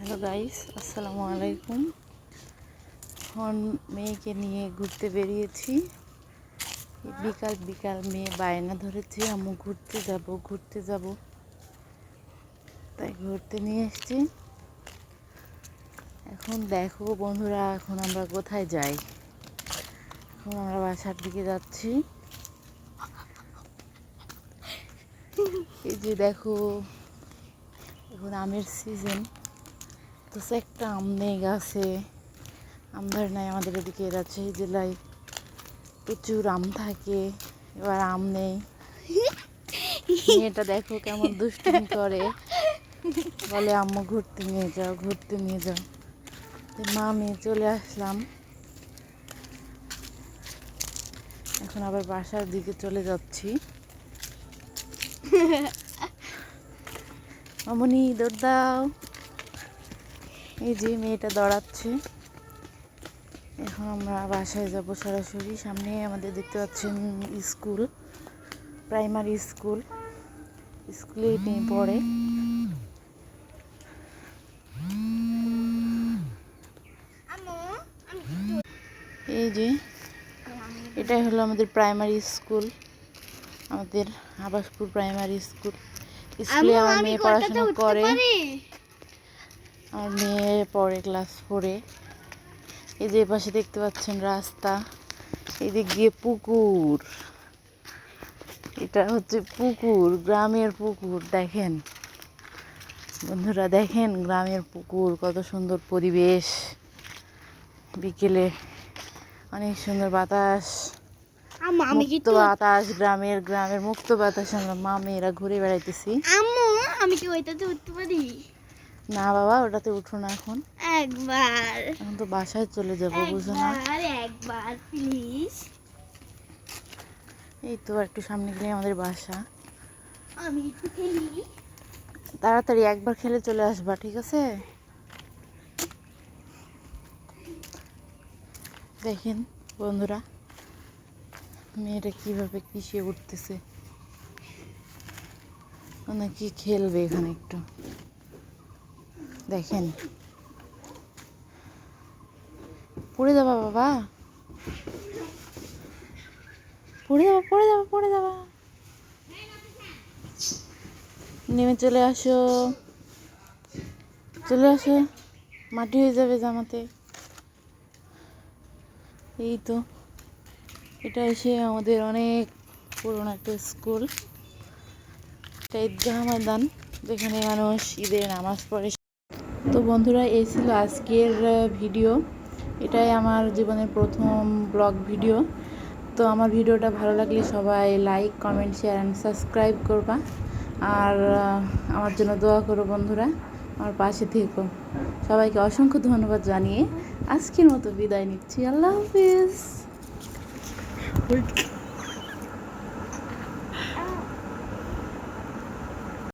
Hello guys আসসালামু আলাইকুম এখন মেয়েকে নিয়ে ঘুরতে বেরিয়েছি। বিকাল বিকাল মেয়ে বায়না ধরেছে আমি ঘুরতে যাব ঘুরতে যাব। তাই ঘুরতে নিয়ে এসছি। এখন দেখো বন্ধুরা, এখন আমরা কোথায় যাই? এখন আমরা বাসার দিকে যাচ্ছি। এই যে দেখো, এখন আমের সিজন তো সে একটা আম নেই গাছে। আমদার নাই আমাদের এদিকে রাজশাহী জেলায় প্রচুর আম থাকে, এবার আম নেই। মেয়েটা দেখো কেমন দুষ্টুমি করে। বলে, আম্মু, ঘুরতে নিয়ে যাও, ঘুরতে নিয়ে যাও। তো মা মেয়ে চলে আসলাম। এখন আবার বাসার দিকে চলে যাচ্ছি। মামনি, দৌড় দাও। এই যে মেয়েটা দাঁড়াচ্ছে। এখন আমরা বাসায় যাব সরাসরি। সামনে আমাদের দেখতে পাচ্ছেন স্কুল প্রাইমারি স্কুল। স্কুলে মেয়ে পড়ে। এই যে এটাই হলো আমাদের প্রাইমারি স্কুল। আমাদের আবাসপুর প্রাইমারি স্কুল। স্কুলে আমার মেয়ে পড়াশোনা করে। আমার মেয়ে পড়ে ক্লাস ফোরে এই যে পাশে দেখতে পাচ্ছেন রাস্তা এই দিক দিয়ে পুকুর। এটা হচ্ছে পুকুর গ্রামের পুকুর দেখেন। বন্ধুরা দেখেন গ্রামের পুকুর কত সুন্দর পরিবেশ। বিকেলে অনেক সুন্দর বাতাস মুক্ত বাতাস গ্রামের গ্রামের মুক্ত বাতাস আমরা মা মেয়েরা ঘুরে বেড়াইতেছি। আম্মু আমি কি ওইটাতে উঠতে পারি? না বাবা ওটাতে উঠো না এখন। একবার। এখন তো বাসায় চলে যাব বুঝো না। একবার একবার প্লিজ এই তো একটু সামনে গেলে আমাদের বাসা। আমি একটু খেলি। তাড়াতাড়ি একবার খেলে চলে আসবা ঠিক আছে? দেখেন বন্ধুরা মেয়েটা কীভাবে কিসে উঠতেছে। মানে কি খেলবে এখানে একটু। দেখেন। পড়ে যাবা বাবা। পড়ে যাবা পড়ে যাবা পড়ে যাবা। নেমে চলে আসো। চলে আসো। মাটি হয়ে যাবে জামাতে। এই তো। এটা এসে আমাদের অনেক পুরোনো একটা স্কুল। এটা ঈদগাহ ময়দান, যেখানে মানুষ ঈদের নামাজ পড়ে তো বন্ধুরা, এই ছিল আজকের ভিডিও। এটাই আমার জীবনের প্রথম ব্লগ ভিডিও। তো আমার ভিডিওটা ভালো লাগলে সবাই like comment share and subscribe করবা। আর আমার জন্য দোয়া করো বন্ধুরা। আমার পাশে থেকো। সবাইকে অসংখ্য ধন্যবাদ জানিয়ে আজকের মতো বিদায় নিচ্ছি। আল্লাহ হাফিজ।